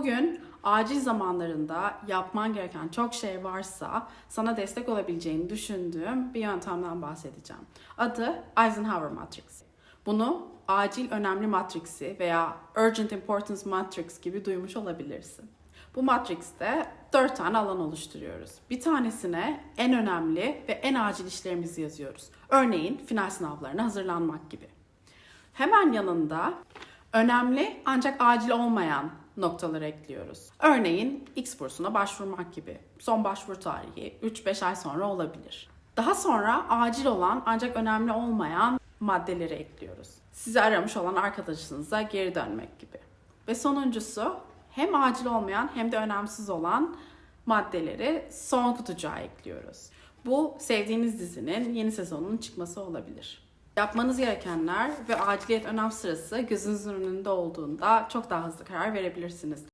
Bugün acil zamanlarında yapman gereken çok şey varsa sana destek olabileceğini düşündüğüm bir yöntemden bahsedeceğim. Adı Eisenhower Matrix. Bunu acil önemli matriksi veya urgent importance matrix gibi duymuş olabilirsin. Bu matrixte dört tane alan oluşturuyoruz. Bir tanesine en önemli ve en acil işlerimizi yazıyoruz. Örneğin final sınavlarına hazırlanmak gibi. Hemen yanında önemli ancak acil olmayan noktaları ekliyoruz. Örneğin X bursuna başvurmak gibi. Son başvuru tarihi 3-5 ay sonra olabilir. Daha sonra acil olan ancak önemli olmayan maddeleri ekliyoruz. Sizi aramış olan arkadaşınıza geri dönmek gibi. Ve sonuncusu hem acil olmayan hem de önemsiz olan maddeleri son kutucuğa ekliyoruz. Bu sevdiğiniz dizinin yeni sezonunun çıkması olabilir. Yapmanız gerekenler ve aciliyet önem sırası gözünüzün önünde olduğunda çok daha hızlı karar verebilirsiniz.